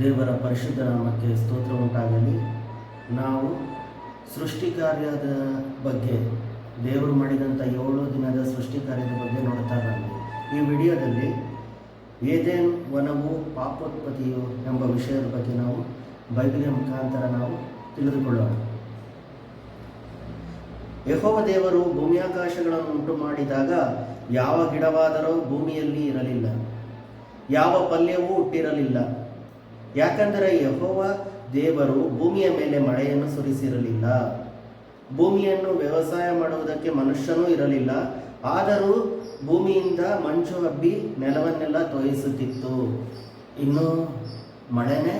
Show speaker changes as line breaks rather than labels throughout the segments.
ದೇವರ ಪರಿಶುದ್ಧ ನಾಮಕ್ಕೆ ಸ್ತೋತ್ರ ಉಂಟಾಗಲಿ. ನಾವು ಸೃಷ್ಟಿ ಕಾರ್ಯದ ಬಗ್ಗೆ, ದೇವರು ಮಾಡಿದಂಥ ಏಳು ದಿನದ ಸೃಷ್ಟಿ ಕಾರ್ಯದ ಬಗ್ಗೆ ನೋಡ್ತಾ ಬಂದ್ವಿ ಈ ವಿಡಿಯೋದಲ್ಲಿ ಏದೇನ್ ವನವು ಪಾಪೋತ್ಪತ್ತಿಯು ಎಂಬ ವಿಷಯದ ಬಗ್ಗೆ ನಾವು, ಬೈಬಲಿನ ಮುಖಾಂತರ ನಾವು ತಿಳಿದುಕೊಳ್ಳೋಣ. ಯಹೋವ ದೇವರು ಭೂಮಿಯಾಕಾಶಗಳನ್ನು ಉಂಟು ಮಾಡಿದಾಗ ಯಾವ ಗಿಡವಾದರೂ ಭೂಮಿಯಲ್ಲಿ ಇರಲಿಲ್ಲ. ಯಾವ ಪಲ್ಯವೂ ಹುಟ್ಟಿರಲಿಲ್ಲ. ಯಾಕಂದರೆ ಯಹೋವ ದೇವರು ಭೂಮಿಯ ಮೇಲೆ ಮಳೆಯನ್ನು ಸುರಿಸಿರಲಿಲ್ಲ. ಭೂಮಿಯನ್ನು ವ್ಯವಸಾಯ ಮಾಡುವುದಕ್ಕೆ ಮನುಷ್ಯನೂ ಇರಲಿಲ್ಲ. ಆದರೂ ಭೂಮಿಯಿಂದ ಮಂಜು ಹಬ್ಬಿ ನೆಲವನ್ನೆಲ್ಲ ತೋಯಿಸುತ್ತಿತ್ತು. ಇನ್ನು ಮಳೆನೇ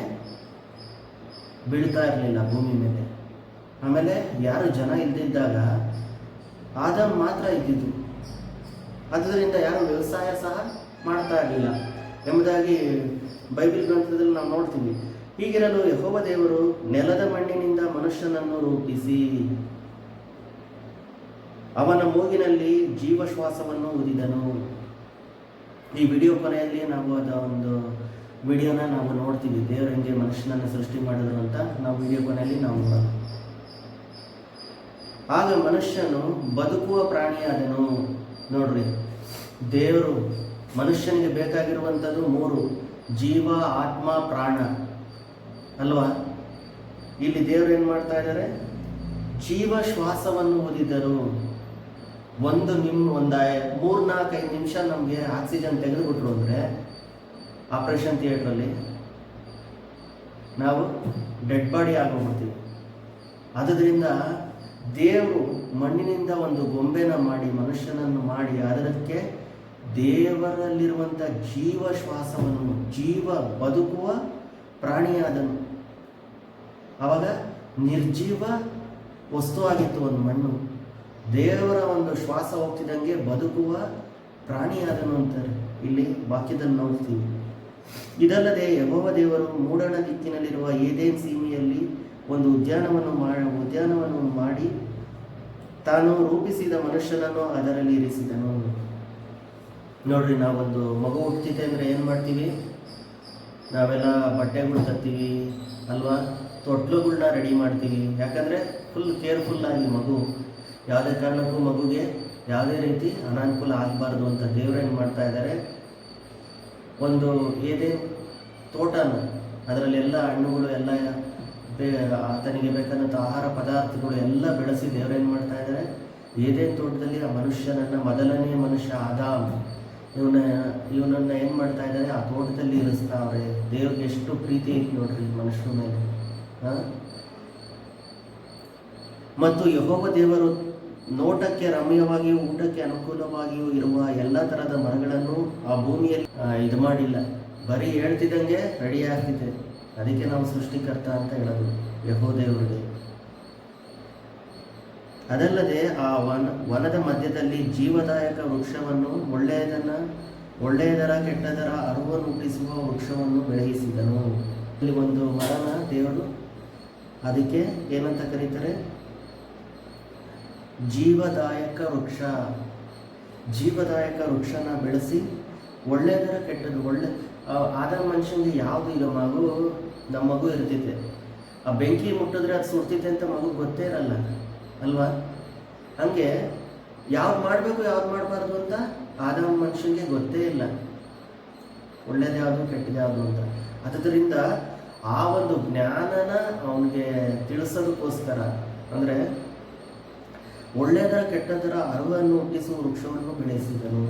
ಬೀಳ್ತಾ ಇರಲಿಲ್ಲ ಭೂಮಿ ಮೇಲೆ. ಆಮೇಲೆ ಯಾರು ಜನ ಇಲ್ದಿದ್ದಾಗ ಆದ ಮಾತ್ರ ಇದ್ದಿದ್ದು. ಆದ್ದರಿಂದ ಯಾರು ವ್ಯವಸಾಯ ಸಹ ಮಾಡ್ತಾ ಇರಲಿಲ್ಲ. ಎಂಬುದಾಗಿ ಬೈಬಲ್ ಗ್ರಂಥದಲ್ಲಿ ನಾವು ನೋಡ್ತೀವಿ. ಹೀಗಿರಲು ಯಹೋವ ದೇವರು ನೆಲದ ಮಣ್ಣಿನಿಂದ ಮನುಷ್ಯನನ್ನು ರೂಪಿಸಿ. ಅವನ ಮೂಗಿನಲ್ಲಿ ಜೀವಶ್ವಾಸವನ್ನು ಊದಿದನು. ಈ ವಿಡಿಯೋ ಕೊನೆಯಲ್ಲಿ ನಾವು ಅದ ಒಂದು ವಿಡಿಯೋನ ನಾವು ನೋಡ್ತೀವಿ. ದೇವರು ಹೆಂಗೆ ಮನುಷ್ಯನನ್ನು ಸೃಷ್ಟಿ ಮಾಡಿದ್ರು ಅಂತ ನಾವು ವಿಡಿಯೋ ಕೊನೆಯಲ್ಲಿ ನಾವು ಆಗ ಮನುಷ್ಯನು ಬದುಕುವ ಪ್ರಾಣಿಯಾದನು. ನೋಡ್ರಿ, ದೇವರು ಮನುಷ್ಯನಿಗೆ ಬೇಕಾಗಿರುವಂಥದ್ದು ಮೂರು, ಜೀವ, ಆತ್ಮ, ಪ್ರಾಣ. ಅಲ್ವಾ? ಇಲ್ಲಿ ದೇವರು ಏನು ಮಾಡ್ತಾ ಇದ್ದಾರೆ? ಜೀವ ಶ್ವಾಸವನ್ನು ಓದಿದ್ದರು. ಒಂದು ನಿಮ್, ಒಂದು ಮೂರ್ನಾಲ್ಕೈದು ನಿಮಿಷ ನಮಗೆ ಆಕ್ಸಿಜನ್ ತೆಗೆದುಬಿಟ್ರು ಅಂದರೆ ಆಪರೇಷನ್ ಥಿಯೇಟ್ರಲ್ಲಿ ನಾವು ಡೆಡ್ ಬಾಡಿ ಆಗೋಗ್ಬಿಡ್ತೀವಿ ಆದ್ದರಿಂದ ದೇವರು ಮಣ್ಣಿನಿಂದ ಒಂದು ಗೊಂಬೆನ ಮಾಡಿ, ಮನುಷ್ಯನನ್ನು ಮಾಡಿ, ಅದಕ್ಕೆ ದೇವರಲ್ಲಿರುವಂಥ ಜೀವ ಶ್ವಾಸವನ್ನು ಜೀವ ಬದುಕುವ ಪ್ರಾಣಿಯಾದನು. ಆವಾಗ ನಿರ್ಜೀವ ವಸ್ತುವಾಗಿತ್ತು ಒಂದು ಮಣ್ಣು. ದೇವರ ಒಂದು ಶ್ವಾಸ ಹೋಗ್ತಿದ್ದಂಗೆ ಬದುಕುವ ಪ್ರಾಣಿಯಾದನು ಅಂತಾರೆ. ಇಲ್ಲಿ ವಾಕ್ಯದಲ್ಲಿ ನೋಡ್ತೀವಿ. ಇದಲ್ಲದೆ ಯಹೋವ ದೇವರು ಮೂಡಣ ದಿಕ್ಕಿನಲ್ಲಿರುವ ಏದೇನ್ ಸೀಮೆಯಲ್ಲಿ ಒಂದು ಉದ್ಯಾನವನ್ನು ಮಾಡಿ ಉದ್ಯಾನವನ್ನು ಮಾಡಿ ತಾನು ರೂಪಿಸಿದ ಮನುಷ್ಯನನ್ನು ಅದರಲ್ಲಿ ಇರಿಸಿದನು. ನೋಡ್ರಿ, ನಾವೊಂದು ಮಗು ಹುಟ್ಟಿತೆ ಅಂದರೆ ಏನು ಮಾಡ್ತೀವಿ? ನಾವೆಲ್ಲ ಬಟ್ಟೆಗಳು ತರ್ತೀವಿ ಅಲ್ವಾ? ತೊಟ್ಲುಗಳನ್ನ ರೆಡಿ ಮಾಡ್ತೀವಿ. ಯಾಕಂದರೆ ಫುಲ್ ಕೇರ್ಫುಲ್ ಆಗಿ ಮಗು, ಯಾವುದೇ ಕಾರಣಕ್ಕೂ ಮಗುಗೆ ಯಾವುದೇ ರೀತಿ ಅನಾನುಕೂಲ ಆಗಬಾರ್ದು ಅಂತ ದೇವ್ರು ಏನು ಮಾಡ್ತಾ ಇದ್ದಾರೆ ಒಂದು ಏದೇ ತೋಟನ ಅದರಲ್ಲಿ ಎಲ್ಲ ಹಣ್ಣುಗಳು ಎಲ್ಲ ಆತನಿಗೆ ಬೇಕಾದಂಥ ಆಹಾರ ಪದಾರ್ಥಗಳು ಎಲ್ಲ ಬೆಳೆಸಿ ದೇವರೇನು ಮಾಡ್ತಾ ಇದ್ದಾರೆ ಏದೇ ತೋಟದಲ್ಲಿ ಆ ಮನುಷ್ಯನನ್ನು ಮೊದಲನೇ ಮನುಷ್ಯ ಆದಾಮ್. ಇವನ, ಇವನನ್ನು ಏನು ಮಾಡ್ತಾ ಇದ್ದಾರೆ ಆ ತೋಟದಲ್ಲಿ ಇರಿಸ್ತಾವ್ರೆ ದೇವ್ರಿಗೆ ಎಷ್ಟು ಪ್ರೀತಿ ಐತಿ ನೋಡ್ರಿ ಮನುಷ್ಯನ ಮೇಲೆ? ಮತ್ತು ಯಹೋವ ದೇವರು ನೋಟಕ್ಕೆ ರಮ್ಯವಾಗಿಯೂ ಊಟಕ್ಕೆ ಅನುಕೂಲವಾಗಿಯೂ ಇರುವ ಎಲ್ಲ ಥರದ ಮರಗಳನ್ನು ಆ ಭೂಮಿಯಲ್ಲಿ ಇದು ಮಾಡಿಲ್ಲ. ಬರೀ ಹೇಳ್ತಿದ್ದಂಗೆ ರೆಡಿ ಆಗ್ತಿದೆ. ಅದಕ್ಕೆ ನಾವು ಸೃಷ್ಟಿಕರ್ತ ಅಂತ ಹೇಳೋದು ಯಹೋ ದೇವರಿಗೆ. ಅದಲ್ಲದೆ ಆ ವನ, ವನದ ಮಧ್ಯದಲ್ಲಿ ಜೀವದಾಯಕ ವೃಕ್ಷವನ್ನು ಒಳ್ಳೆಯದನ್ನ, ಒಳ್ಳೆಯದರ ಕೆಟ್ಟದರ ಅರುವನ್ನು ಹುಟ್ಟಿಸುವ ವೃಕ್ಷವನ್ನು ಬೆಳೆಯಿಸಿದನು. ಇಲ್ಲಿ ಒಂದು ಮರನ ದೇವರು ಅದಕ್ಕೆ ಏನಂತ ಕರೀತಾರೆ? ಜೀವದಾಯಕ ವೃಕ್ಷ. ಜೀವದಾಯಕ ವೃಕ್ಷನ ಬೆಳೆಸಿ ಒಳ್ಳೆಯದರ ಕೆಟ್ಟದ್ದು ಒಳ್ಳೆ ಆದ ಮನುಷ್ಯನಿಗೆ ಯಾವುದು ಈಗ ಮಗು, ನಮ್ಮ ಮಗು ಇರ್ತೈತೆ ಆ ಬೆಂಕಿ ಮುಟ್ಟಿದ್ರೆ ಅದು ಸುರ್ತಿದೆ ಅಂತ ಮಗು ಗೊತ್ತೇ ಇರಲ್ಲ. ಅಲ್ವಾ? ಹಂಗೆ ಯಾವ್ದು ಮಾಡಬೇಕು, ಯಾವ್ದು ಮಾಡಬಾರ್ದು ಅಂತ ಆದ ಮನುಷ್ಯನಿಗೆ ಗೊತ್ತೇ ಇಲ್ಲ. ಒಳ್ಳೇದು ಯಾವುದು ಅಂತ. ಅದರಿಂದ ಆ ಒಂದು ಜ್ಞಾನನ ಅವನಿಗೆ ತಿಳಿಸೋದಕ್ಕೋಸ್ಕರ, ಅಂದರೆ ಒಳ್ಳೆಯದರ ಕೆಟ್ಟದರ ಅರಿವನ್ನು ಹುಟ್ಟಿಸುವ ವೃಕ್ಷವನ್ನು ಬೆಳೆಸಿದನು.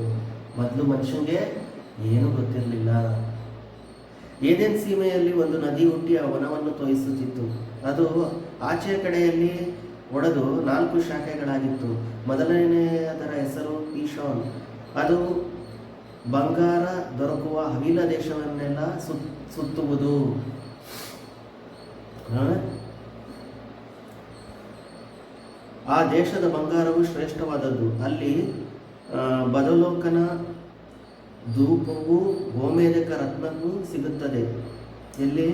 ಮೊದಲು ಮನುಷ್ಯನಿಗೆ ಏನೂ ಗೊತ್ತಿರಲಿಲ್ಲ. ಏದೇನ್ ಸೀಮೆಯಲ್ಲಿ ಒಂದು ನದಿ ಹುಟ್ಟಿ ಆ ವನವನ್ನು ತೋಯಿಸುತ್ತಿತ್ತು. ಅದು ಆಚೆಯ ಕಡೆಯಲ್ಲಿ ಒಡೆದು ನಾಲ್ಕು ಶಾಖೆಗಳಾಗಿತ್ತು. ಮೊದಲನೆಯದರ ಹೆಸರು ಈಶಾನ್. ಅದು ಬಂಗಾರ ದೊರಕುವ ಹವಿಲ ದೇಶವನ್ನೆಲ್ಲ ಸುತ್, ಸುತ್ತುವುದು. ಆ ದೇಶದ ಬಂಗಾರವು ಶ್ರೇಷ್ಠವಾದದ್ದು. ಅಲ್ಲಿ ಬದಲೋಕನ ಧೂಪವು ಗೋಮೇಧಕ ರತ್ನಕ್ಕೂ ಸಿಗುತ್ತದೆ. ಎಲ್ಲಿ?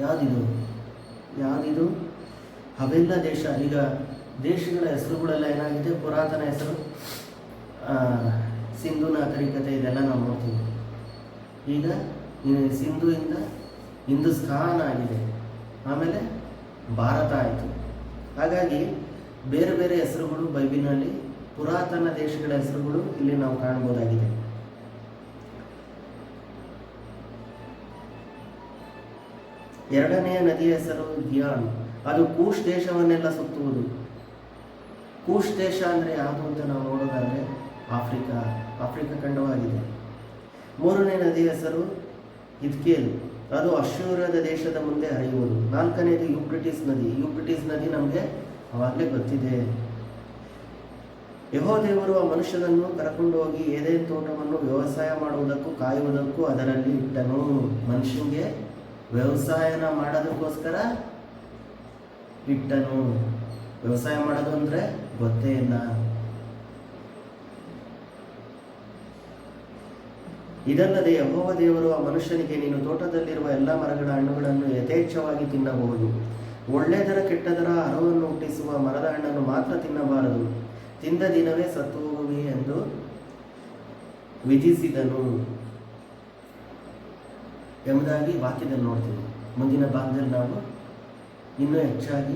ಯಾವ್ದಿದು? ಯಾವ್ದಿದು ಅವೆಲ್ಲ ದೇಶ. ಈಗ ದೇಶಗಳ ಹೆಸರುಗಳೆಲ್ಲ ಏನಾಗಿದೆ? ಪುರಾತನ ಹೆಸರು ಸಿಂಧು ನಾಗರಿಕತೆ ಇದೆಲ್ಲ ನಾವು ನೋಡ್ತೀವಿ. ಈಗ ಸಿಂಧುವಿಂದ ಹಿಂದೂಸ್ತಾನ್ ಆಗಿದೆ. ಆಮೇಲೆ ಭಾರತ ಆಯಿತು. ಹಾಗಾಗಿ ಬೇರೆ ಬೇರೆ ಹೆಸರುಗಳು ಬೈಬಿನಲ್ಲಿ ಪುರಾತನ ದೇಶಗಳ ಹೆಸರುಗಳು ಇಲ್ಲಿ ನಾವು ಕಾಣ್ಬೋದಾಗಿದೆ. ಎರಡನೆಯ ನದಿಯ ಹೆಸರು ಗಿಯಾನ್. ಅದು ಕೂಶ್ ದೇಶವನ್ನೆಲ್ಲ ಸುತ್ತುವುದು. ಕೂಶ್ ದೇಶ ಅಂದರೆ ಯಾವುದು ಅಂತ ನಾವು ನೋಡೋದಾದ್ರೆ ಆಫ್ರಿಕಾ ಆಫ್ರಿಕಾ ಖಂಡವಾಗಿದೆ. ಮೂರನೇ ನದಿಯ ಹೆಸರು ಇದ್ಕೇಲ್ ಅದು ಅಶ್ಯೂರದ ದೇಶದ ಮುಂದೆ ಹರಿಯುವುದು. ನಾಲ್ಕನೇದು ಯುಬ್ರಿಟಿಸ್ ನದಿ. ಯುಬ್ರಿಟಿಸ್ ನದಿ ನಮಗೆ ಅವಾಗಲೇ ಗೊತ್ತಿದೆ. ಯಹೋ ದೇವರು ಆ ಮನುಷ್ಯನನ್ನು ಕರ್ಕೊಂಡು ಹೋಗಿ ಏದೇನು ತೋಟವನ್ನು ವ್ಯವಸಾಯ ಮಾಡುವುದಕ್ಕೂ ಕಾಯುವುದಕ್ಕೂ ಅದರಲ್ಲಿ ಇಟ್ಟನು. ಮನುಷ್ಯನಿಗೆ ವ್ಯವಸಾಯನ ಮಾಡೋದಕ್ಕೋಸ್ಕರ ಇಟ್ಟನು. ವ್ಯವಸಾಯ ಮಾಡೋದು ಅಂದರೆ ಗೊತ್ತೇ ಇಲ್ಲ ಇದಲ್ಲದೆ ಯಹೋವ ದೇವರು ಆ ಮನುಷ್ಯನಿಗೆ, ನೀನು ತೋಟದಲ್ಲಿರುವ ಎಲ್ಲ ಮರಗಳ ಹಣ್ಣುಗಳನ್ನು ಯಥೇಚ್ಛವಾಗಿ ತಿನ್ನಬಹುದು. ಒಳ್ಳೆಯದರ ಕೆಟ್ಟದರ ಅರವನ್ನು ಹುಟ್ಟಿಸುವ ಮರದ ಹಣ್ಣನ್ನು ಮಾತ್ರ ತಿನ್ನಬಾರದು. ತಿಂದ ದಿನವೇ ಸತ್ತು ಹೋಗುವಿ ಎಂದು ವಿಧಿಸಿದನು. ಎಂಬುದಾಗಿ ವಾಕ್ಯದಲ್ಲಿ ನೋಡ್ತೀವಿ. ಮುಂದಿನ ಭಾಗದಲ್ಲಿ ನಾವು ಇನ್ನೂ ಹೆಚ್ಚಾಗಿ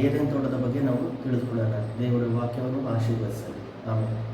ಏದೇನು ತೋಟದ ಬಗ್ಗೆ ನಾವು ತಿಳಿದುಕೊಳ್ಳೋಣ. ದೇವರ ವಾಕ್ಯವನ್ನು ಆಶೀರ್ವದಿಸಲಿ. ಆಮೇಲೆ